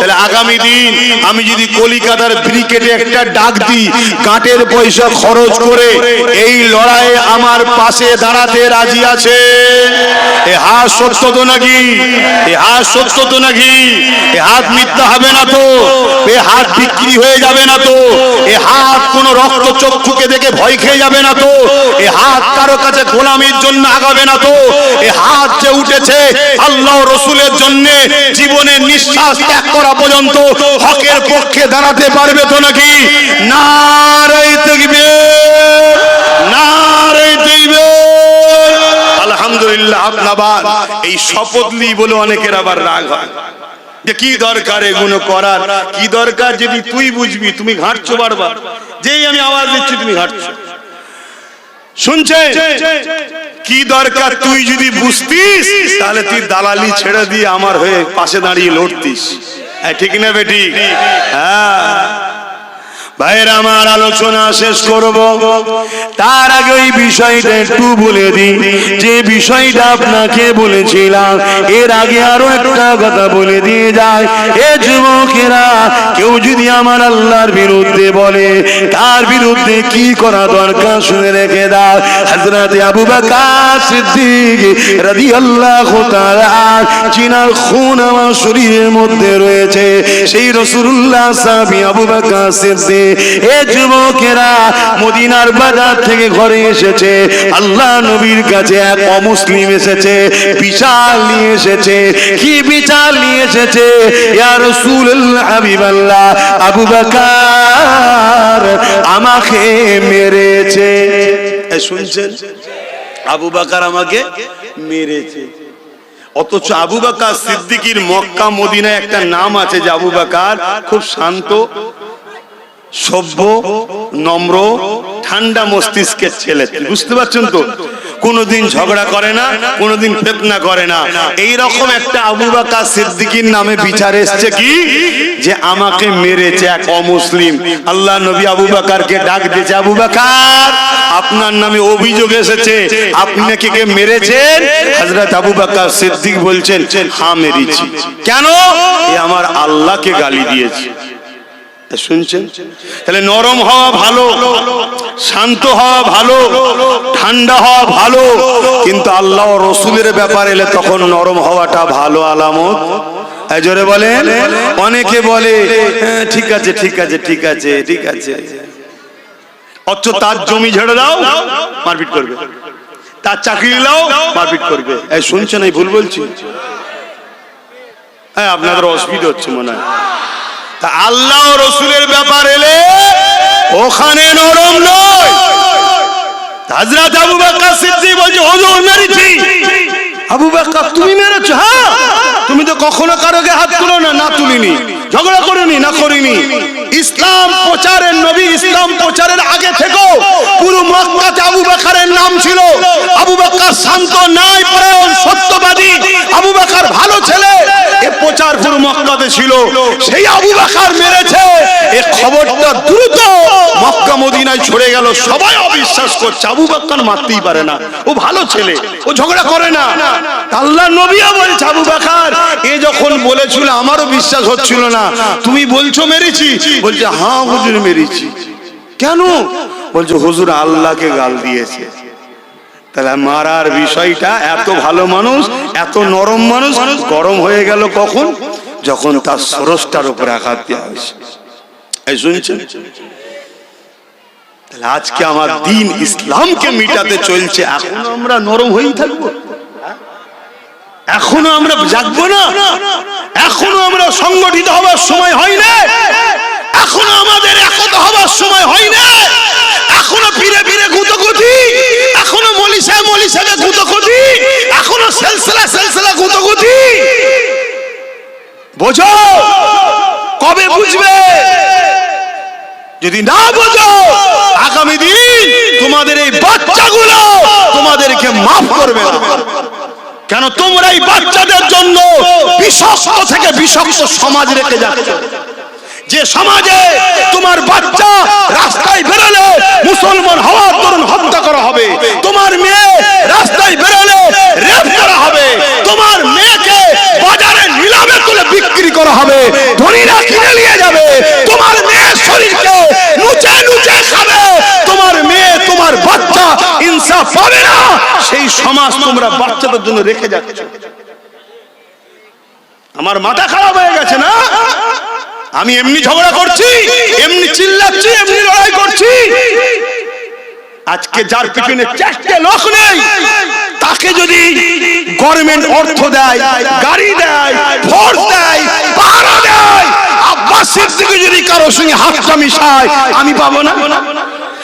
তাহলে আগামী দিন আমি যদি কলিকাতার ব্রিকেটে একটা ডাক দিই কাঠের পয়সা খরচ করে এই লড়াইয়ে আমার পাশে দাঁড়াতে রাজি আছে? এ হাত সত্য তো নাকি? এ হাত সত্য তো নাকি? এ হাত মিথ্যা হবে না তো? এ হাত বিক্রি হয়ে যাবে না তো? এ হাত কোন রক্ত চক্ষুকে দেখে ভয় খেয়ে যাবে না তো? এ হাত কারও কাছে গোলামির জন্য আগাবে না তো? এ হাত যে উঠেছে আল্লাহ রসুলের জন্য জীবনের নিঃশ্বাস ত্যাগ করা পর্যন্ত হকের পক্ষে দাঁড়াতে পারবে তো নাকি? নারাই দেখবে। আলহামদুলিল্লাহ আপনার এই শপথ নিই বলে অনেকের আবার রাগ হয়। যে কি দরকার এগুলো করার? কি দরকার? যদি তুই বুঝবি, তুমি ঘাটছো বারবার। যেই আমি আওয়াজ দিচ্ছি, তুমি ঘাটছো। শুনছে? কি দরকার তুই যদি বুঝতিস, তাহলে তুই দালালি ছেড়ে দিয়ে আমার হয়ে পাশে দাঁড়িয়ে লড়তিস। ঠিক না বেটি হ্যাঁ ভাইয়ের, আমার আলোচনা শেষ করব। তার আগে ওই বিষয়টা একটু বলে দিই। যে বিষয়টা আপনাকে বলেছিলাম, এর আগে আরও একটা কথা বলে দিয়ে যায়। এ যুবকেরা, কেউ যদি আমার আল্লাহর বিরুদ্ধে বলে তার বিরুদ্ধে কি করা দরকার শুনে রেখে দাও। হযরত আবু জিনার খুন আমার শরীরের মধ্যে রয়েছে। সেই রাসূলুল্লাহ আবু বকর সিদ্দিক এ যুবকেরা মদিনার বাজার থেকে ঘরে এসেছে। আল্লাহ নবীর কাছে এক অমুসলিম এসেছে বিচার নিয়ে এসেছে। কি বিচার নিয়ে এসেছে? ইয়া হাবিবাল্লাহ, আবু বকর আমাকে মেরেছে। শুনছেন? আবু বকর আমাকে মেরেছে। অথচ আবু বাকার সিদ্দিকির মক্কা, মদিনায় একটা নাম আছে যে আবু বাকার খুব শান্ত সভ্য, নম্র, ঠান্ডা মস্তিষ্কের ছেলে বুঝতে পারছেন তো? কোনোদিন ঝগড়া করে না, কোনোদিন ফেতনা করে না। এই রকম একটা আবু বাকার সিদ্দিকির নামে বিচার এসছে কি? যে আমাকে মেরেছে এক অমুসলিম। আল্লাহ নবী আবু বাকারকে ডাক দিয়েছে, আবু বাকার, আপনার নামে অভিযোগ এসেছে। আপনি নাকি কে মেরেছেন? হযরত আবু বকর সিদ্দিক বলছেন হ্যাঁ মেরেছি। কেন? এ আমার আল্লাহকে গালি দিয়েছে। শুনছেন? তাহলে নরম হওয়া ভালো শান্ত হওয়া ভালো ঠান্ডা হওয়া ভালো কিন্তু আল্লাহ রসুলের ব্যাপার এলে তখন নরম হওয়াটা ভালো আলামত। জোরে বলেন? অনেকে বলে হ্যাঁ, ঠিক আছে ঠিক আছে ঠিক আছে ঠিক আছে। অথচ তার জমি ঝেড়ে দাও মারপিট করবে। তার চাকরি দাও মারপিট করবে। শুনছেন এই ভুল বলছি? হ্যাঁ আপনাদের অসুবিধা হচ্ছে মনে হয়। তা আল্লাহ রসুলের ব্যাপার এলে ওখানে নরম নয়। হাজরাত আবু বাক্কা সিদ্দিক বলছে, হুজুর, মেরেছি। আবু বকর, তুমি মেরেছো? হ্যাঁ। তুমি তো কখনো কারোকে হাত তুলো না না তুলিনি। ঝগড়া করিনি, না করিনি। ইসলাম প্রচারের নবী, ইসলাম প্রচারের আগে থেকেও পুরো মক্কাতে আবু বকরের নাম ছিল। আবু বকর শান্ত ন্যায় পরায়ণ সত্যবাদী। আবু বকর ভালো ছেলে, এ প্রচার পুরো মক্কাতে ছিল। সেই আবু বকর মেরেছে। এ খবরটা দ্রুত মক্কা মদিনায় ছড়ে গেল। সবাই অবিশ্বাস করছে, আবু মারতেই পারে না। ও ভালো ছেলে, ও ঝগড়া করে না। আল্লাহ নবীও বলছে, আবু বকর, এ যখন বলেছিল, আমারও বিশ্বাস হচ্ছিল না। তুমি বলছো মেরেছি। বলছে হ্যাঁ হুজুর, মেরেছি। কেন? বলছে, হুজুর আল্লাহকে গাল দিয়েছে। তাহলে মারার বিষয়টা এত ভালো মানুষ, এত নরম মানুষ, গরম হয়ে গেল কখন? যখন তার সরসটার উপরে আঘাত দেওয়া হয়েছে। এই শুনছেন? তাহলে আজকে আমার দিন ইসলামকে মিটাতে চলছে, এখন আমরা নরম হয়েই থাকব। এখনও আমরা জাগবো না? এখনও আমরা সংগঠিত হবার সময় হয় না? এখনও আমাদের একতা হবার সময় হয় না? এখনও ফিরে ফিরে গুতগুতি? এখনও মলিশা মলিশাকে গুতগুতি? এখনও সেলসেলা সেলসেলা গুতগুতি? বোঝো? কবে বুঝবে? যদি না বোঝো, আগামী দিন তোমাদের এই বাচ্চাগুলো তোমাদেরকে মাফ করবে না। কেন তোমরা এই বাচ্চাদের জন্য বিষাক্ত থেকে বিষাক্ত সমাজ রেখে যাচ্ছ? যে সমাজে তোমার বাচ্চা রাস্তায় বেরোলে মুসলমান হওয়ার দরুন হত্যা করা হবে। তোমার মেয়ে রাস্তায় বেরোলে রেপ করা হবে। তোমার মেয়েকে বাজারে নিলামে তুলে বিক্রি করা হবে। ধনীরা কিনে নিয়ে যাবে। তোমার মেয়ের শরীরকে নুচে নুচে খাবে তোমার মেয়ে তোমার বাচ্চা ইনসাফ পাবে না। সেই সমাজ তোমরা বাচ্চাদের জন্য রেখে যাচ্ছ। আমার মাথা খারাপ হয়ে গেছে না? আমি এমনি ঝগড়া করছি, এমনি চিল্লাচ্ছি, এমনি লড়াই করছি। আজকে যার পিছনে চারটে লোক নেই, তাকে যদি গভর্নমেন্ট অর্থ দেয়, গাড়ি দেয় ফোর্স দেয়, পাহারা দেয়, আব্বাস সিদ্দিকী যদি কারও সঙ্গে হাতটা মিশায়, আমি পাবো না।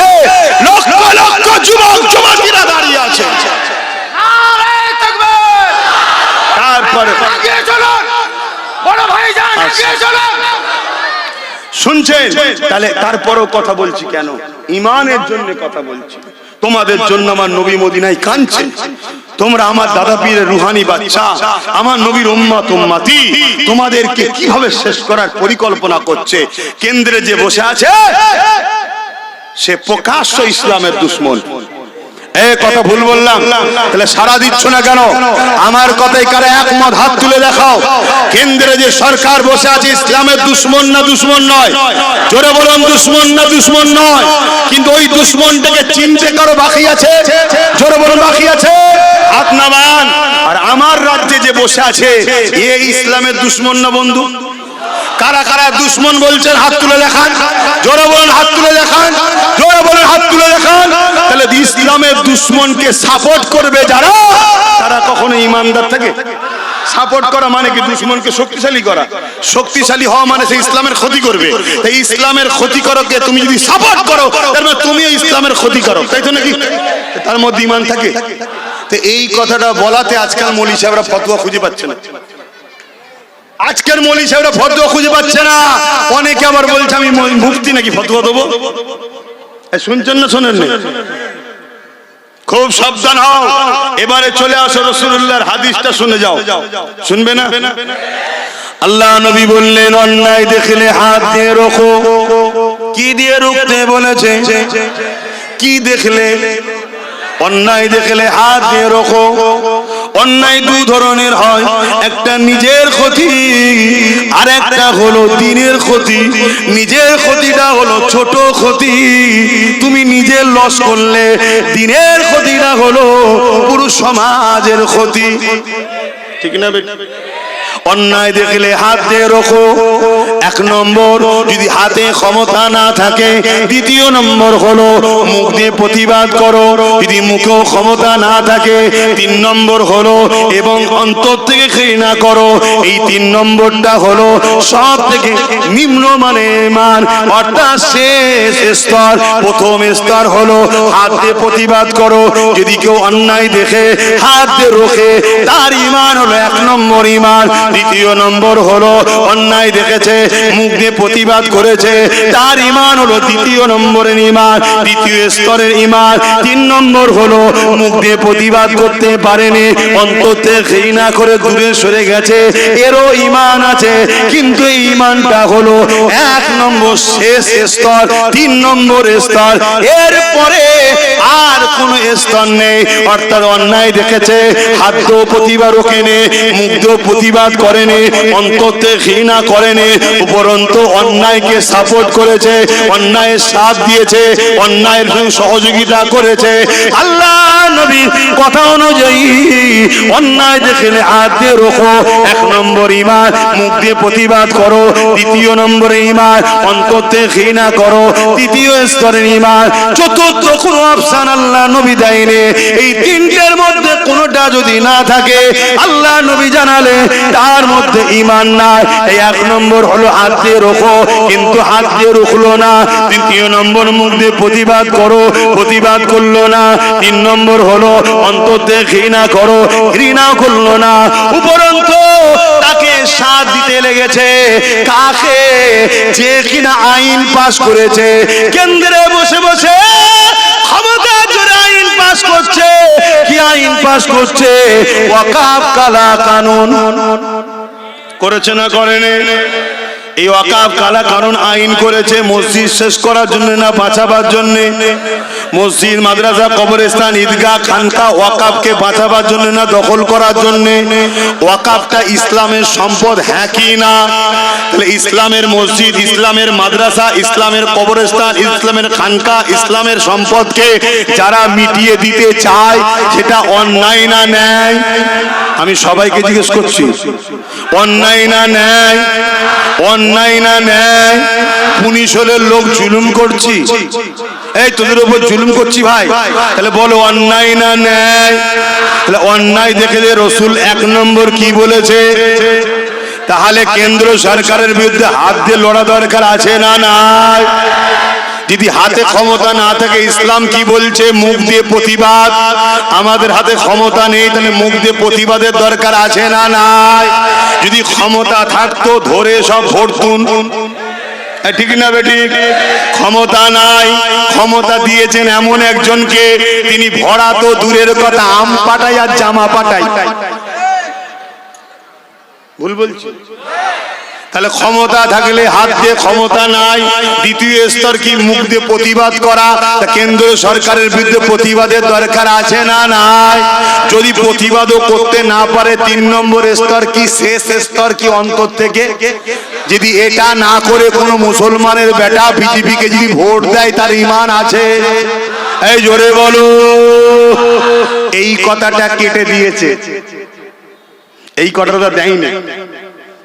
আছে। লক্ষ লক্ষ যুবক যুবতীরা দাঁড়িয়ে আছে। তারপরে চলুন! শুনছেন? তাহলে তারপরেও কথা বলছি কেন? ইমানের জন্য কথা বলছি। তোমাদের জন্য আমার নবী মদিনায় কাঁদছে। তোমরা আমার দাদা পীরের রুহানি বাচ্চা আমার নবীর উম্মাত উম্মাতি তোমাদেরকে কীভাবে শেষ করার পরিকল্পনা করছে? কেন্দ্রে যে বসে আছে সে প্রকাশ্য ইসলামের দুশ্মন। এ কথা ভুল বললাম। তাহলে সারা দিচ্ছ না কেন? আমার কথাই কারে একমত হাত তুলে দেখাও। কেন্দ্রে যে সরকার বসে আছে, ইসলামের দুশ্মন না দুশ্মন নয়। জোরে বলুন, দুশ্মন না দুশ্মন নয়। কিন্তু ওই দুশ্মনটাকে চিনতে কারও বাকি আছে? জোরে বলুন, বাকি আছে? হাত আর আমার রাজ্যে যে বসে আছে, এ ইসলামের দুশ্মন না বন্ধু? কারা কারা দুশ্মন বলছেন, হাত তুলে দেখান। জোরে বলুন, হাত তুলে দেখান। জোরে বলুন, হাত তুলে দেখান। তাহলে ইসলামের দুশ্মনকে সাপোর্ট করবে যারা, তারা কখনো ইমানদার থাকে। সাপোর্ট করা মানে কি? দুশ্মনকে শক্তিশালী করা। শক্তিশালী হওয়া মানে সে ইসলামের ক্ষতি করবে। তাই ইসলামের ক্ষতি করকে তুমি যদি সাপোর্ট করো, তার মানে তুমিও ইসলামের ক্ষতি করো। তাই তো নাকি? তার মধ্যে ইমান থাকে। তো এই কথাটা বলাতে আজকাল মৌলী সাহেবরা ফতোয়া খুঁজে পাচ্ছে না। আজকের মৌলী সাহেবরা ফতোয়া খুঁজে পাচ্ছে না। অনেকে আবার বলছে, আমি ম- মুফতি নাকি ফতোয়া দেবো? শুনছেন না, শোনেন? খুব সাবধান হও। এবারে চলে আসো রসুল্লাহর হাদিসটা শুনে যাও। শুনবে না? আল্লাহ নবী বললেন, অন্যায় দেখলে হাত দিয়ে রোখো। কি দিয়ে রুখতে বলেছে? কি দেখলে? অন্যায় দেখলে হাত দিয়ে রোখো। অন্যায় দু ধরনের হয়। একটা নিজের ক্ষতি, আর একটা হলো দিনের ক্ষতি। নিজের ক্ষতিটা হলো ছোট ক্ষতি। তুমি নিজের লস করলে দিনের ক্ষতিটা হলো পুরো সমাজের ক্ষতি। ঠিক না অন্যায় দেখলে হাত দিয়ে রোখো। এক নম্বর, যদি হাতে ক্ষমতা না থাকে, দ্বিতীয় নম্বর হলো মুখ দিয়ে প্রতিবাদ করো। যদি মুখেও ক্ষমতা না থাকে, তিন নম্বর হলো এবং অন্তর থেকে ঘৃণা করো। এই তিন নম্বরটা হলো সব থেকে নিম্ন মানের মান অর্থাৎ শেষ স্তর। প্রথম স্তর হলো হাত দিয়ে প্রতিবাদ করো। যদি কেউ অন্যায় দেখে, হাত দিয়ে রোখে, তার ইমান হলো এক নম্বর ইমান। দ্বিতীয় নম্বর হলো অন্যায় দেখেছে মুখ দিয়ে প্রতিবাদ করেছে। তার ইমান হলো দ্বিতীয় নম্বরের ইমান দ্বিতীয় স্তরের ইমান তিন নম্বর হলো মুখ দিয়ে প্রতিবাদ করতে পারেনি অন্ততে ঘৃণা করে দূরে সরে গেছে। এরও ইমান আছে, কিন্তু এই ইমানটা হলো এক নম্বর শেষ স্তর, তিন নম্বর স্তর। এরপরে আর কোন স্তর নেই, অর্থাৎ অন্যায় দেখেছে হাত প্রতিবাদ ওখানে দিয়েও প্রতিবাদ করেনি অন্ততে ঘৃণা করেনি উপরন্তু অন্যায়কে সাপোর্ট করেছে, অন্যায়ের সাথ দিয়েছে, অন্যায়ের সহযোগিতা করেছে। আল্লাহ নবীর কথা অনুযায়ী অন্যায় হাত দিয়ে রোখো। এক নম্বর মুখ দিয়ে প্রতিবাদ করো। দ্বিতীয় নম্বরে ঘৃণা করো। তৃতীয় স্তরের চতুর্থ অপশন আল্লাহ নবী দেয়নি। এই তিনটের মধ্যে কোনটা যদি না থাকে, আল্লাহ নবী জানালে তার মধ্যে ইমান নাই। এই এক নম্বর হলো হাত দিয়ে রোখো, কিন্তু হাত দিয়ে রুখলো না। তৃতীয় নম্বর মুখ দিয়ে প্রতিবাদ করো, প্রতিবাদ করল না। তিন নম্বর হলো, অন্তর দিয়ে ঘৃণা করো, ঘৃণা করল না। উপরন্ত তাকে সাথ দিতে লেগেছে। কাকে? যে কিনা আইন পাস করেছে। কেন্দ্রে বসে বসে ক্ষমতা জোরে আইন পাস করছে। কি আইন পাস করছে? ওয়াকাব কালা কানুন। করেছে না করেনি? এই ওয়াকাব কালা কারণ আইন করেছে, মসজিদ শেষ করার জন্য না, বাঁচাবার জন্য? মসজিদ, মাদ্রাসা, কবরস্থান, ঈদগাহ, খানকা ওয়াকাবকে বাঁচাবার জন্য না, দখল করার জন্য? ওয়াকাবটা ইসলামের সম্পদ হ্যাঁ কি না? তাহলে ইসলামের মসজিদ, ইসলামের মাদ্রাসা, ইসলামের কবরস্থান, ইসলামের খানকা, ইসলামের সম্পদকে যারা মিটিয়ে দিতে চায়, সেটা অন্যায় না ন্যায়? আমি সবাইকে জিজ্ঞেস করছি, অন্যায় না ন্যায়? অন্যায় না ন্যায় পুলিশ হলে লোক জুলুম করছি। এই তোদের উপর জুলুম করছি ভাই। তাহলে বলো, অন্যায় না ন্যায় তাহলে অন্যায় দেখে যে রসুল এক নম্বর কি বলেছে? তাহলে কেন্দ্র সরকারের বিরুদ্ধে হাত দিয়ে লড়া দরকার আছে না নাই? যদি হাতে ক্ষমতা না থাকে, ইসলাম কি বলছে? মুখ দিয়ে প্রতিবাদ। আমাদের হাতে ক্ষমতা নেই, তাহলে মুখ দিয়ে প্রতিবাদের দরকার আছে না নাই? যদি ক্ষমতা থাকতো, ধরে সব ভরতুন ঠিক না বেটি? ক্ষমতা নাই। ক্ষমতা দিয়েছেন এমন একজনকে, তিনি ভরা তো দূরের কথা, আম পাটাই আর জামা পাঠাই ভুল বলছি? তাহলে ক্ষমতা থাকলে হাত দিয়ে ক্ষমতা নাই। দ্বিতীয় স্তর কি মুখ দিয়ে প্রতিবাদ করা? কেন্দ্র সরকারের বিরুদ্ধে প্রতিবাদের দরকার আছে না নাই? যদি প্রতিবাদও করতে না পারে, তিন নম্বর স্তর কি শেষ স্তর কি অন্তর থেকে? যদি এটা না করে কোনো মুসলমানের বেটা বিজেপিকে যদি ভোট দেয়, তার ইমান আছে? এই জোরে বলো। এই কথাটা কেটে দিয়েছে। এই কথাটা দেয়নি।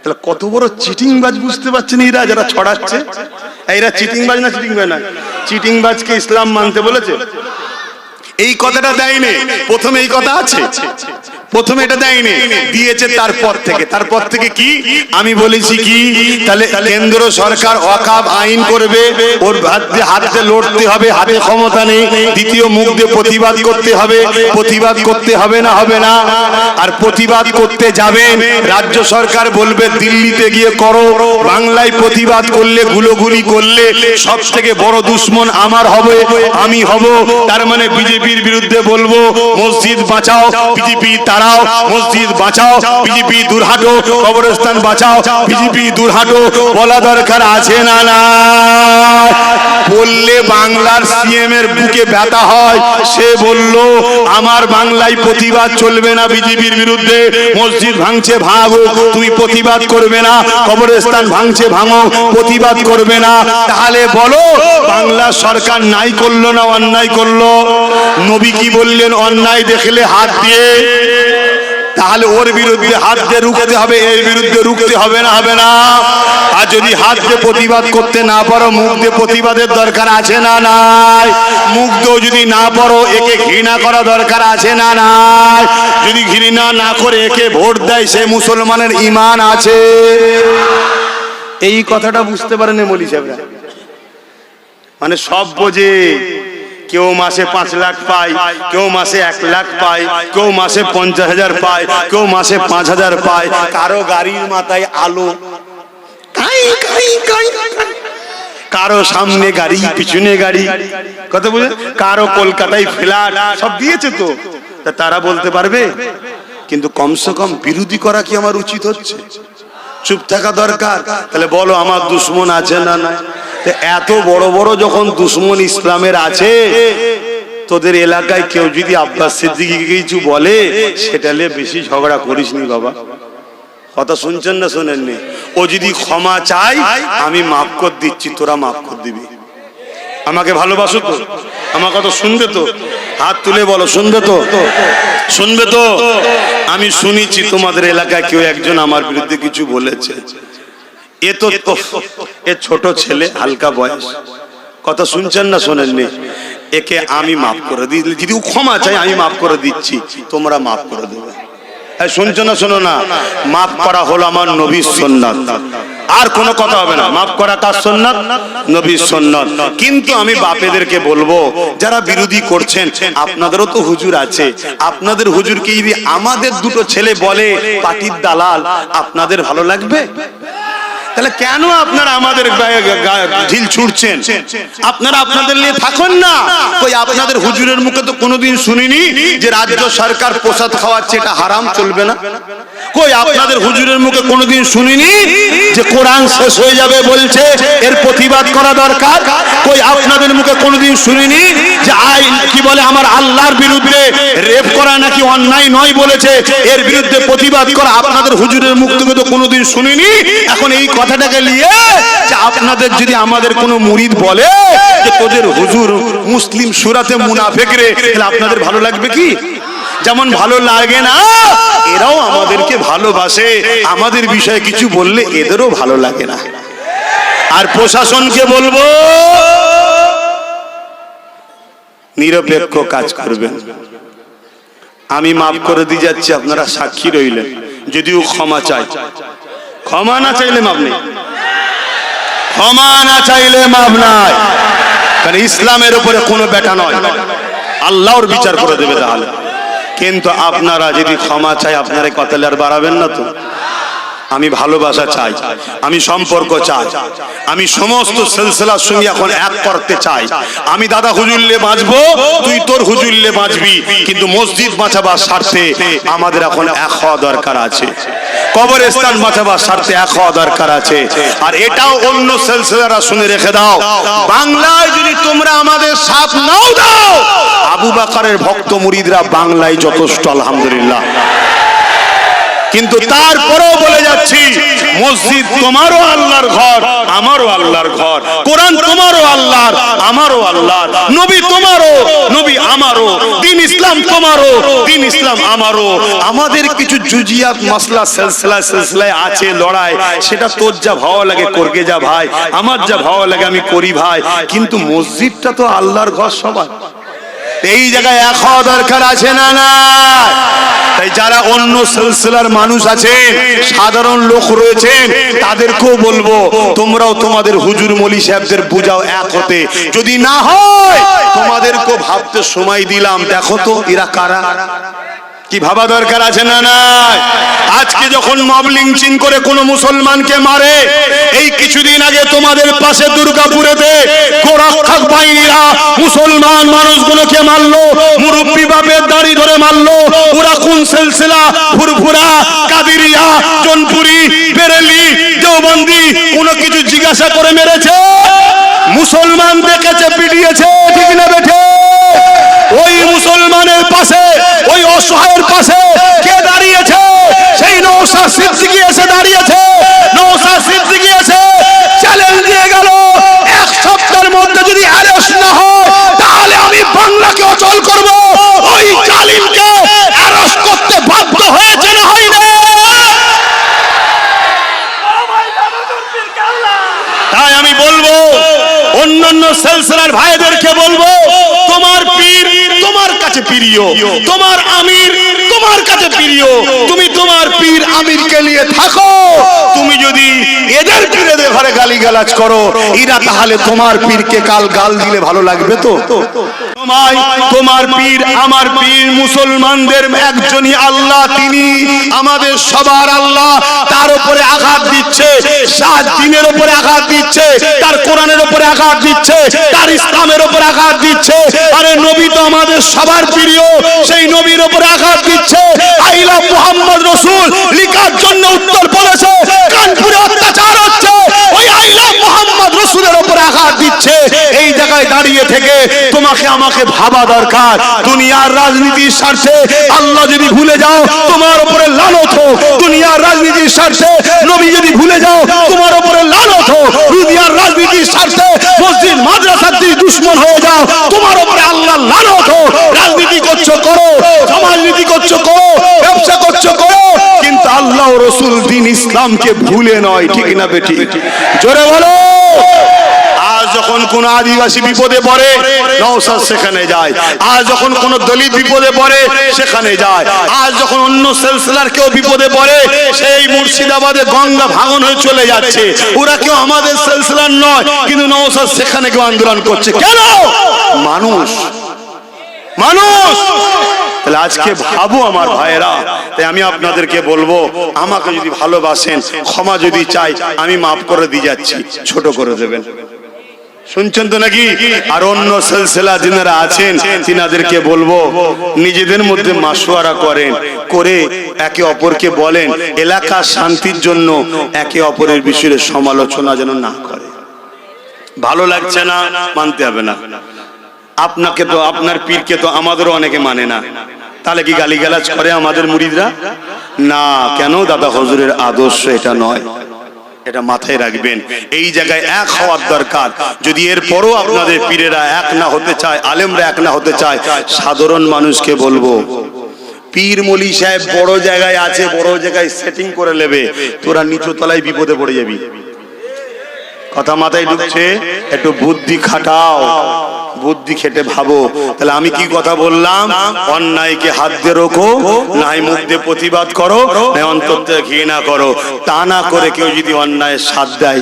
তাহলে কত বড় চিটিং বাজ বুঝতে পারছেন এরা যারা ছড়াচ্ছে? এরা চিটিং বাজ না চিটিং বাজ না? চিটিং বাজকে ইসলাম মানতে বলেছে। এই কথাটা দেয়নি। প্রথমে এই কথা আছে। প্রথমে এটা দেয়নি, দিয়েছে তারপর থেকে। তারপর থেকে কি? আমি বলেছি কি, তাহলে কেন্দ্র সরকার অকাব আইন করবে, ওর হাত লড়তে হবে, হাতে ক্ষমতা নেই। দ্বিতীয় মুখ দিয়ে প্রতিবাদ করতে হবে, প্রতিবাদ করতে হবে না হবে না। আর প্রতিবাদ করতে যাবেন রাজ্য সরকার বলবে, দিল্লিতে গিয়ে করো। বাংলায় প্রতিবাদ করলে, গুলোগুলি করলে সব থেকে বড় দুশ্মন আমার হবে, আমি হব। তার মানে বিজেপির বিরুদ্ধে বলব, মসজিদ বাঁচাও বিজেপি তারাও মসজিদ বাঁচাও বিজেপি দুরহাটো কবরস্থান বাঁচাও বিজেপি দুরহাটো বলা দরকার আছে না না? বললে বাংলার সিএম এর বুকে ব্যথা হয়। সে বলল আমার বাংলায় প্রতিবাদ চলবে না বিজেপির বিরুদ্ধে। মসজিদ ভাঙছে ভাঙো তুমি প্রতিবাদ করবে না। কবরস্থান ভাঙছে ভাঙো প্রতিবাদ করবে না। তাহলে বলো বাংলা সরকার নাই করল না অন্যায় করল? নবী কি বললেন অন্যায় দেখলে হাত দিয়ে। তাহলে ওর বিরুদ্ধে হাত দিয়ে রুখতে হবে, এর বিরুদ্ধে রুখতে হবে না হবে না। আর যদি হাত দিয়ে প্রতিবাদ করতে না পারো, মুখ দিয়ে প্রতিবাদের দরকার আছে না নাই? মুখ দিয়েও যদি না পারো, একে ঘৃণা করা দরকার আছে না নাই? যদি ঘৃণা না করে একে ভোট দেয়, সে মুসলমানের ইমান আছে। এই কথাটা বুঝতে পারেন মলি সাহেবরা। মানে সব বোঝে। কেউ মাসে পাঁচ লাখ পায় কেউ মাসে এক লাখ পায় কেউ মাসে পঞ্চাশ হাজার পায় কেউ মাসে পাঁচ হাজার পায় কারও গাড়ির মাথায় আলো। কারও সামনে গাড়ি, পিছনে গাড়ি। কথা বুঝে কারও কলকাতায় ফ্ল্যাট, সব দিয়েছে তা। তারা বলতে পারবে? কিন্তু কমসে কম বিরোধী করা কি আমার উচিত হচ্ছে? চুপ থাকা দরকার। তাহলে বলো, আমার দুশ্মন আছে না না এত বড় বড় যখন দুশ্মন ইসলামের আছে, তোদের এলাকায় কেউ যদি আব্বাস সিদ্দিকিকে কিছু বলে, সেটা নিয়ে বেশি ঝগড়া করিসনি বাবা। কথা শুনছেন না শোনেননি? ও যদি ক্ষমা চাই আমি মাফ করে দিচ্ছি, তোরা মাফ করে দিবি। আমাকে ভালোবাসো তো? আমার কথা শুনবে তো? হাত তুলে বলো, শুনবে তো? শুনবে তো? আমি শুনেছি তোমাদের এলাকায় কেউ একজন আমার বিরুদ্ধে কিছু বলেছে। এ তো এ ছোট ছেলে হালকা বয়স। কথা শুনছেন না শোনেননি একে আমি মাফ করে দিই। যদি ক্ষমা চাই আমি মাফ করে দিচ্ছি। তোমরা মাফ করে দেবে। এই শুনছো না শোনো না? মাফ করা হলো আমার নবীর সন্ন্যাত আর কোনো কথা হবে না। মাফ করা কার সন্ন্যত নবীর সন্ন্যত কিন্তু আমি বাপেদেরকে বলব যারা বিরোধী করছেন আপনাদেরও তো হুজুর আছে। আপনাদের হুজুরকে যদি আমাদের দুটো ছেলে বলে পাটির দালাল আপনাদের ভালো লাগবে? তাহলে কেন আপনারা আমাদের ঢিল ছুটছেন আপনারা আপনাদের নিয়ে থাকুন না। কই আপনাদের হুজুরের মুখে তো কোনোদিন শুনিনি যে রাজ্য সরকার প্রসাদ খাওয়াচ্ছে, এটা হারাম চলবে না? কই আপনাদের হুজুরের মুখে কোনোদিন শুনিনি যে কোরআন শেষ হয়ে যাবে বলছে, এর প্রতিবাদ করা দরকার? কই আপনাদের মুখে কোনোদিন শুনিনি যে আইন কি বলে আমার আল্লাহর বিরুদ্ধে রেপ করা নাকি অন্যায় নয় বলেছে? এর বিরুদ্ধে প্রতিবাদ করা আপনাদের হুজুরের মুখ থেকে তো কোনোদিন শুনিনি? এখন এই কথাটাকে নিয়ে যে আপনাদের যদি আমাদের কোনো মুরিদ বলে যে তোদের হুজুর মুসলিম সুরাতে মুনাফেক রে, তাহলে আপনাদের ভালো লাগবে কি? যেমন ভালো লাগে না, এরাও আমাদেরকে ভালোবাসে। আমাদের বিষয়ে কিছু বললে এদেরও ভালো লাগে না। আর প্রশাসনকে বলব, নিরপেক্ষ কাজ করবেন। আমি মাফ করে দিয়ে যাচ্ছি, আপনারা সাক্ষী রইলেন। যদিও ক্ষমা চাই। ক্ষমা না চাইলে মাপ নেই। ক্ষমা না চাইলে মাপ নাই। কারণ ইসলামের উপরে কোনো ব্যাটা নয়। আল্লাহর বিচার করে দেবে তাহলে। কিন্তু আপনারা যদি ক্ষমা চাই আপনারা কথা আর বাড়াবেন না তো। আমি ভালোবাসা চাই, আমি সম্পর্ক চাই, আমি সমস্ত সিলসিলার সঙ্গে এখন এক করতে চাই। আমি দাদা হুজুল্লে বাঁচবো, তুই তোর হুজুল্লে বাঁচবি, কিন্তু মসজিদ বাঁচাবার স্বার্থে আমাদের এখন এক হওয়া দরকার আছে। কবরস্থান বাঁচাবার স্বার্থে এক হওয়া দরকার আছে। আর এটাও অন্য সিলসিলারা শুনে রেখে দাও। বাংলায় যদি তোমরা আমাদের সাথ নাও দাও, আবু বাকারের ভক্ত মুরিদরা বাংলায় যথেষ্ট, আলহামদুলিল্লাহ। কিন্তু তারপরেও বলে যাচ্ছি, মসজিদ তোমারও আল্লাহর ঘর, আমারও আল্লাহর ঘর, কোরআন তোমারও আল্লাহর, আমারও আল্লাহর, নবী তোমারও, নবী আমারও, দিন ইসলাম তোমারও, দিন ইসলাম আমারও। আমাদের কিছু জুজিয়াত মাসলা সিলসিলা সিলসিলায় আছে লড়াই, সেটা তোর যা ভালো লাগে করগে যা ভাই, আমার যা ভালো লাগে আমি করি ভাই, কিন্তু মসজিদটা তো আল্লাহর ঘর সবার। এই জায়গায় এক হওয়া দরকার আছে না না তাই যারা অন্য সিলসিলার মানুষ আছেন সাধারণ লোক রয়েছেন তাদেরকেও বলব, তোমরাও তোমাদের হুজুর মলি সাহেবদের বুঝাও এক হতে। যদি না হয়, তোমাদেরকেও ভাবতে সময় দিলাম। দেখো তো, এরা কারা? কি ভাবা দরকার আছে না নাই? আজকে যখন মবলিং চিন করে কোনো মুসলমানকে মারে, এই কিছুদিন আগে তোমাদের পাশে দুর্গাপুরেতে গোরক্ষক বাহিনীরা মুসলমান মানুষগুলোকে মারলো, মুরব্বী বাপের দাড়ি ধরে মারলো। ওরা কোন সিলসিলা, ফুরফুরা, কাদিরিয়া, জনপুরি, বেরেলি, দেওবন্দি, কোনো কিছু জিজ্ঞাসা করে মেরেছে। মুসলমান দেখেছে, পিটিয়েছে, ঠিক না বেঠে? ওই মুসলমানের পাশে, ওই অসহায়ের পাশে কে দাঁড়িয়েছে সেই নৌসা সিদ্দিকি এসে দাঁড়িয়েছে নৌসা সিদ্দিকি এসে চ্যালেঞ্জ দিয়ে গেল এক সপ্তাহের মধ্যে যদি অ্যারেস্ট না হয় তাহলে আমি বাংলাকে অচল করব ওই জালিমকে অ্যারেস্ট করতে বাধ্য হয়েছে না হয় না তাই আমি বলব অন্যান্য সেলসেলার ভাইদেরকে বলব, তোমার পীর তোমার কাছে প্রিয়, তোমার আমির তোমার কাছে প্রিয়। তুমি তোমার পীর আমিরকে নিয়ে থাকো। তুমি যদি এদের পীরেদের ঘরে গালিগালাজ করো, এরা তাহলে তোমার পীরকে কাল গাল দিলে ভালো লাগবে তো? তোমায় তোমার পীর, আমার পীর মুসলমানদের একজনই আল্লাহ, তিনি আমাদের সবার আল্লাহ। তার উপরে আঘাত দিচ্ছে, সাত দিনের উপরে আঘাত দিচ্ছে, তার কোরআনের উপরে আঘাত দিচ্ছে, তার ইসলামের উপরে আঘাত দিচ্ছে। আরে নবী তো আমাদের সবার প্রিয়, সেই নবীর উপরে আঘাত দিচ্ছে। আইলা মুহাম্মদ রসুল লিখার জন্য উত্তর বলেছে, কানপুরে অত্যাচার হচ্ছে রাজনীতির স্বার্থে আল্লাহ যদি ভুলে যাও, তোমার উপরে লালত রাজনীতির স্বার্থে নবী যদি ভুলে যাও, তোমার উপরে লালত হোক। রাজনীতি করছ, করো। সমাজনীতি করছ, করো ব্যবসা করছ করো কিন্তু আল্লাহ ও রসুল দিন ইসলামকে ভুলে নয়, ঠিক না বেটি জোরে বলো। আজ যখন কোন আদিবাসী বিপদে পড়ে নওসাদ সেখানে যায়। আজ যখন কোন দলিত বিপদে পড়ে, সেখানে যায়। আজ যখন অন্য সেলসেলার কেউ বিপদে পড়ে, সেই মুর্শিদাবাদে গঙ্গা ভাঙন হয়ে চলে যাচ্ছে। ওরা কেউ আমাদের সেলসেলার নয়, কিন্তু নওসাদ সেখানে কেউ আন্দোলন করছে। কেন? মানুষ। মানুষ। তাহলে আজকে ভাবো আমার ভাইয়েরা, তাই আমি আপনাদেরকে বলব, আমাকে যদি ভালোবাসেন, ক্ষমা যদি চাই আমি মাফ করে দিয়ে যাচ্ছি, ছোট করে দেবেন। শুনছেন তো নাকি? আর অন্য সেলসেলা যিনারা আছেন, তিনাদেরকে বলব, নিজেদের মধ্যে মাসোয়ারা করেন, করে একে অপরকে বলেন এলাকার শান্তির জন্য একে অপরের বিষয়ে সমালোচনা যেন না করে। ভালো লাগছে না, মানতে হবে না। আপনাকে তো, আপনার পীরকে তো আমাদেরও অনেকে মানে না। তাহলে কি গালিগালাজ করে আমাদের মুরিদরা না, কেন দাদা হজুরের আদর্শ এটা নয়। এটা মাথায় রাখবেন। এই জায়গায় এক হওয়ার দরকার। যদি এরপরও আপনাদের পীরেরা এক না হতে চায়, আলেমরা এক না হতে চায়, সাধারণ মানুষকে বলব, পীর মলি সাহেব বড় জায়গায় আছে, বড় জায়গায় সেটিং করে নেবে। তোরা নিচু তলায় বিপদে পড়ে যাবি। কথা মাথায় ঢুকছে, একটু বুদ্ধি খাটাও। বুদ্ধি খেটে ভাবো। তাহলে আমি কি কথা বললাম? অন্যায়কে হাত দিয়ে রোখো নাই মুখ দিয়ে প্রতিবাদ করো, নাই অন্তর ঘৃণা করো। তা না করে কেউ যদি অন্যায় সাথ দেয়।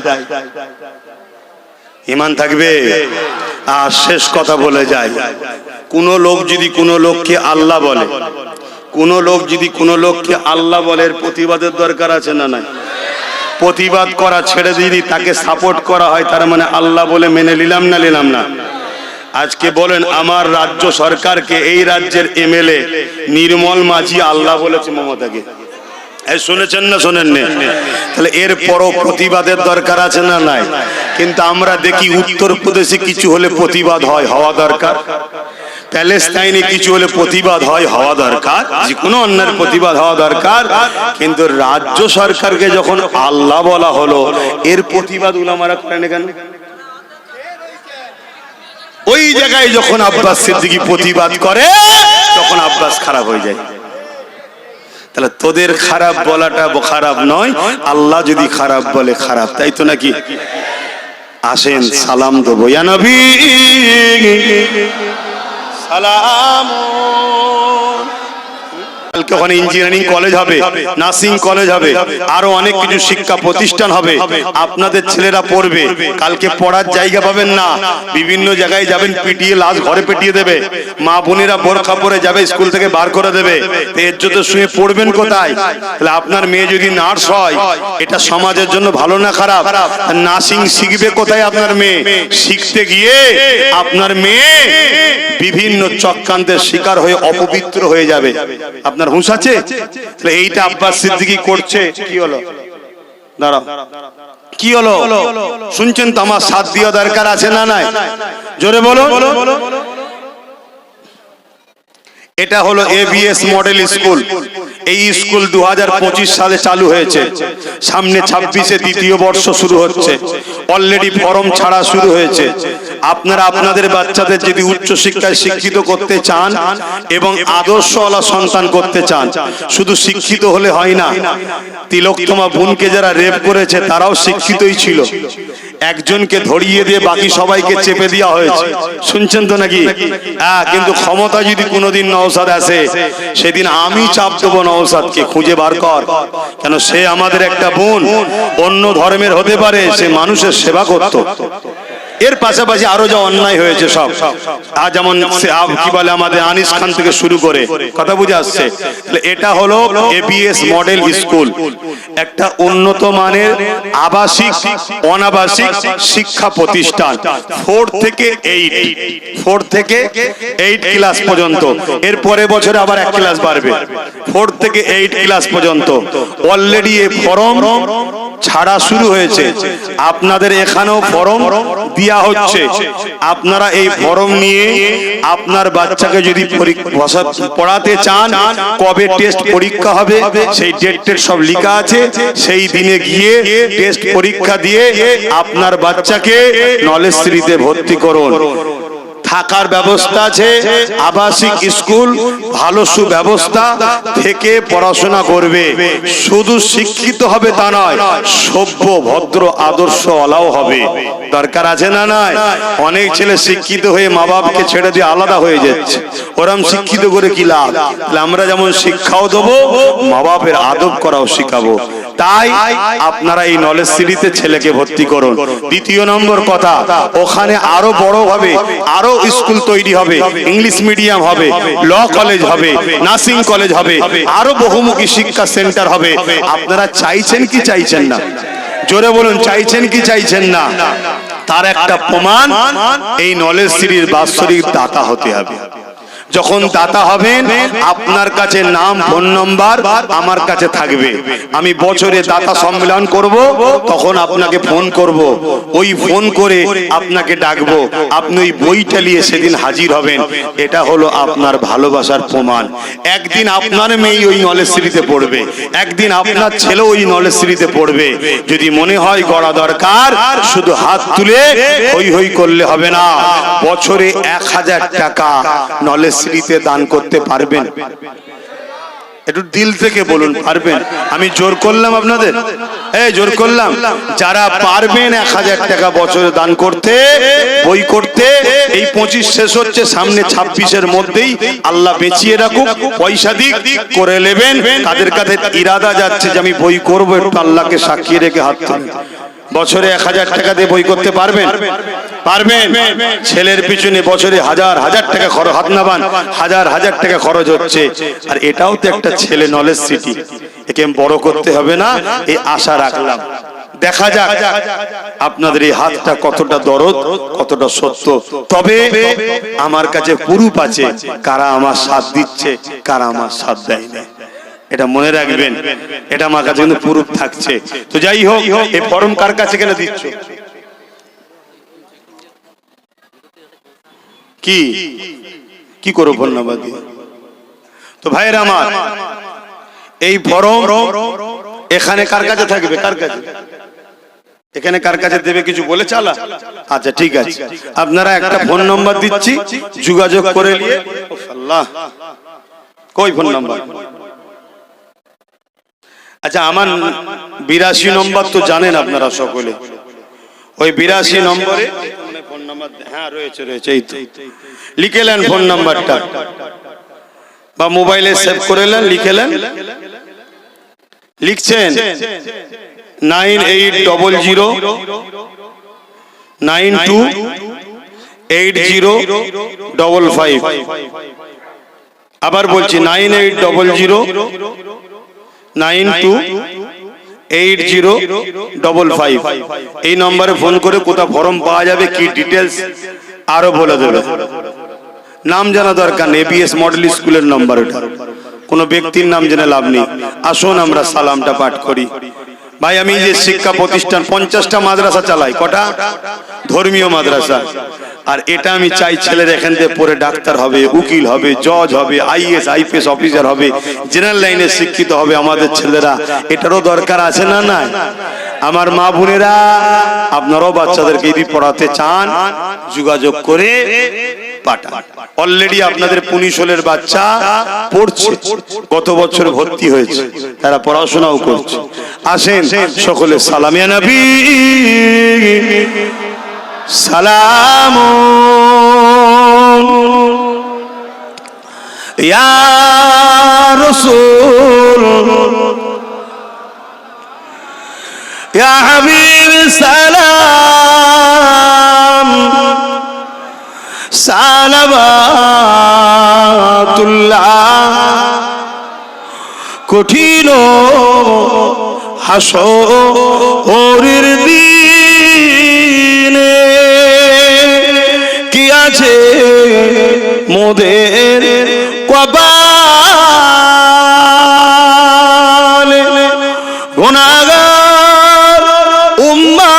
ইমান থাকবে? আর শেষ কথা বলে যায়। কোন লোক যদি কোন লোককে আল্লাহ বলে, কোন লোক যদি কোন লোককে আল্লাহ বলে প্রতিবাদের দরকার আছে না নাই? প্রতিবাদ করা ছেড়ে যদি তাকে সাপোর্ট করা হয়, তার মানে আল্লাহ বলে মেনে নিলাম না নিলাম না? আজকে বলেন আমার রাজ্য সরকারকে এই রাজ্যের এমএলএ নির্মল মাঝি, আল্লাহ বলেছে মমতাকে। শুনেছেন না শোনেন? তাহলে এর পরও প্রতিবাদের দরকার আছে না নাই? কিন্তু আমরা দেখি উত্তরপ্রদেশে কিছু হলে প্রতিবাদ হয়, হওয়া দরকার। প্যালেস্তাইনে কিছু হলে প্রতিবাদ হয়, হওয়া দরকার। যে কোনো অন্যায়ের প্রতিবাদ হওয়া দরকার। কিন্তু রাজ্য সরকারকে যখন আল্লাহ বলা হলো, এর প্রতিবাদ উলামারা করেন কেন? ওই জায়গায় যখন আব্বাস সিদ্দিকি প্রতিবাদ করে, তখন আব্বাস খারাপ হয়ে যায়। তাহলে তোদের খারাপ বলাটা খারাপ নয়, আল্লাহ যদি খারাপ বলে খারাপ, তাই তো নাকি? আসেন, সালাম দেবো। নবী সালাম কালকে ওখানে ইঞ্জিনিয়ারিং কলেজ হবে নার্সিং কলেজ হবে, আরও অনেক কিছু শিক্ষা প্রতিষ্ঠান হবে। আপনাদের ছেলেরা পড়বে, কালকে পড়ার জায়গা পাবেন না। বিভিন্ন জায়গায় যাবেন, পিটিয়ে লাশ ঘরে পেটিয়ে দেবে। মা বোনেরা বোরখা পরে যাবে, স্কুল থেকে বার করে দেবে। এর জন্য শুয়ে পড়বেন কোথায়? তাহলে আপনার মেয়ে যদি নার্স হয়, এটা সমাজের জন্য ভালো না খারাপ? নার্সিং শিখবে কোথায় আপনার মেয়ে? শিখতে গিয়ে আপনার মেয়ে বিভিন্ন চক্রান্তের শিকার হয়ে অপবিত্র হয়ে যাবে। আপনার হুঁশ আছে? এইটা আব্বাস সিদ্দিকি করছে। কি হলো? দাঁড়াও। কি হলো? শুনছেন তো আমার সাথ দেওয়া দরকার আছে না নাই? জোরে বলো এটা হলো এবিএস মডেল স্কুল এই স্কুল দু হাজার পঁচিশ সালে চালু হয়েছে। সামনে ছাব্বিশে দ্বিতীয় বর্ষ শুরু হচ্ছে। অলরেডি ফর্ম ছাড়া শুরু হয়েছে। আপনারা আপনাদের বাচ্চাদের যদি উচ্চ শিক্ষায় শিক্ষিত করতে চান এবং আদর্শওয়ালা সন্তান করতে চান শুধু শিক্ষিত হলে হয় না। তিলোত্তমা বোনকে যারা রেপ করেছে তারাও শিক্ষিতই ছিল। একজনকে ধরিয়ে দিয়ে বাকি সবাইকে চেপে দেওয়া হয়েছে। শুনছেন তো নাকি? হ্যাঁ কিন্তু ক্ষমতা যদি কোনোদিন নওসাদ আসে সেদিন আমি চাপ দেবো নওসাদকে খুঁজে বার কর। কেন সে আমাদের একটা বোন। অন্য ধর্মের হতে পারে সে মানুষের সেবা করত। এর পাশাপাশি আরও যা অন্যায় হয়েছে সব আর যেমন কি বলে আমাদের আনিস খান থেকে শুরু করে, কথা বুঝে আসছে? এটা হলো এবিএস মডেল স্কুল একটা উন্নত মানের আবাসিক, অনাবাসিক শিক্ষা প্রতিষ্ঠান। ফোর থেকে এইট ফোর থেকে এইট ক্লাস পর্যন্ত। এর পরে বছরে আবার এক ক্লাস বাড়বে। ফোর থেকে এইট ক্লাস পর্যন্ত। অলরেডি এ ফর্ম ছাড়া শুরু হয়েছে। আপনাদের এখানেও ফর্ম দেওয়া হচ্ছে, আপনারা এই ফর্ম নিয়ে আপনার বাচ্চাকে যদি পড়াতে চান, কবে টেস্ট পরীক্ষা হবে, সেই ডেট সব লেখা আছে, সেই দিনে গিয়ে টেস্ট পরীক্ষা দিয়ে আপনার বাচ্চাকে নলেজ শ্রীতে ভর্তি করুন। থাকার ব্যবস্থা আছে, আবাসিক স্কুল, ভালো সুব্যবস্থা থেকে পড়াশোনা করবে। শুধু শিক্ষিত হবে তা নয়, সভ্য, ভদ্র আদর্শ অলাও হবে। দরকার আছে না নয় অনেক ছেলে শিক্ষিত হয়ে মা বাপকে ছেড়ে দিয়ে আলাদা হয়ে যাচ্ছে। ওরম শিক্ষিত করে কি লাভ? আমরা যেমন শিক্ষাও দেবো মা বাপের আদব করাও শিখাবো। তাই আপনারা এই নলেজ সিটিতে ছেলেকে ভর্তি করুন। দ্বিতীয় নম্বর কথা, ওখানে আরও বড় হবে, আরও স্কুল তৈরি হবে, ইংলিশ মিডিয়াম হবে, ল কলেজ হবে, নার্সিং কলেজ হবে, আরও বহুমুখী শিক্ষা সেন্টার হবে। আপনারা চাইছেন কি চাইছেন না? জোরে বলুন, চাইছেন কি চাইছেন না? তার একটা প্রমাণ, এই নলেজ সিটির বাৎসরিক দাতা হতে হবে। যখন দাতা হবেন আপনার কাছে নাম ফোন নম্বর আমার কাছে থাকবে। আমি বছরে দাতা সম্মেলন করব তখন আপনাকে ফোন করব। ওই ফোন করে আপনাকে ডাকবো। আপনি ওই বইটা নিয়ে সেদিন হাজির হবেন। এটা হলো আপনার ভালোবাসার প্রমাণ। একদিন আপনার মেয়ে ওই নলেজ সিটিতে পড়বে। একদিন আপনার ছেলে ওই নলেজ সিটিতে পড়বে। যদি মনে হয় গড়া দরকার শুধু হাত তুলে হই হই করলে হবে না। বছরে এক হাজার টাকা নলেজ সিটিতে দান করতে পারবেন। একটু দিল থেকে বলুন, পারবেন? আমি জোর করলাম আপনাদের? এই জোর করলাম। যারা পারবেন এক হাজার টাকা বছরে দান করতে, বই করতে, এই পঁচিশ শেষ হচ্ছে, সামনে ছাব্বিশের মধ্যেই আল্লাহ বেঁচিয়ে রাখুক, পয়সা দিক, করে নেবেন। তাদের কাছে ইরাদা যাচ্ছে যে আমি বই করব, একটু আল্লাহকে সাক্ষী রেখে হাত তুলুন। বছরে এক হাজার টাকা দিয়ে বই করতে পারবেন? পারবেন। ছেলের পিছনে বছরে হাজার হাজার টাকা খরচ, হাত নাবান হাজার হাজার টাকা খরচ হচ্ছে। আর এটাও তো একটা ছেলে নলেজ সিটি একে বড় করতে হবে না, এই আশা রাখলাম। দেখা যাক আপনাদের এই হাতটা কতটা দরদ, কতটা সত্য। তবে আমার কাছে পুরুপ আছে, কারা আমার সাথ দিচ্ছে, কারা আমার সাথ দেয় না এটা মনে রাখবেন, এটা আমার কাছে কিন্তু পুরুপ থাকছে। তো যাই হোক এই ফর্ম কার কাছে কেন দিচ্ছ? কি? কি করো ফোন নাম্বার দিয়ে তো ভাইয়ের আমার, এই ফর্ম এখানে কার কাছে থাকবে? কার কাছে? এখানে কার কাছে দেবে কিছু বলে চালা? আচ্ছা ঠিক আছে। আপনারা একটা ফোন নম্বর দিচ্ছি, যোগাযোগ করে নিয়ে কই ফোন নাম্বার? আচ্ছা আমার বিরাশি নম্বর তো জানেন আপনারা সকলে। ওই বিরাশি নম্বরে হ্যাঁ লিখেলেন ফোন বা মোবাইলে save লিখেলেন nine eight double zero nine two eight zero double five. আবার বলছি nine eight double zero nine two eight zero double five. এই নম্বরে ফোন করে কোথাও ফর্ম পাওয়া যাবে, কি ডিটেলস আরও বলে দেবে। নাম জানা দরকার নেই এবিএস মডেল স্কুলের নম্বর এটা। কোনো ব্যক্তির নাম জেনে লাভ নেই। আসুন আমরা সালামটা পাঠ করি। ভাই, আমি যে শিক্ষা প্রতিষ্ঠান, পঞ্চাশটা মাদ্রাসা চালাই, কটা? ধর্মীয় মাদ্রাসা। আর এটা আমি চাই ছেলের এখান থেকে পড়ে ডাক্তার হবে, উকিল হবে, জজ হবে আইএস আইপিএস অফিসার হবে, জেনারেল লাইনে শিক্ষিত হবে আমাদের ছেলেরা। এটারও দরকার আছে না না আমার মা বোনেরা, আপনারাও বাচ্চাদেরকে যদি পড়াতে চান, যোগাযোগ করে পাঠান। অলরেডি আপনাদের পুনিশলের বাচ্চা পড়ছে, গত বছর ভর্তি হয়েছে, তারা পড়াশোনাও করছে। আসেন, সকলে সালামিয়া নবী। সালাম হাবিব সালাম। সালাবাতুল্লাহ কঠিন হাসো হরির দিনে। আছে মোদের কবালে উম্মা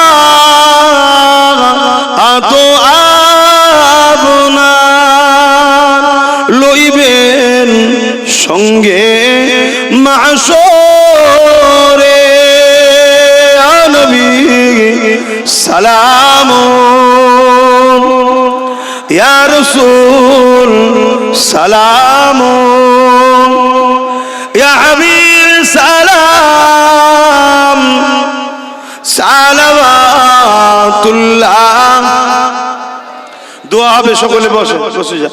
সঙ্গে মাসরে। আনবী সালাম। রাসূল সালাম। সালাম। সালাওয়াতুল্লাহ। দোয়া হবে সকলে বসে বসে যা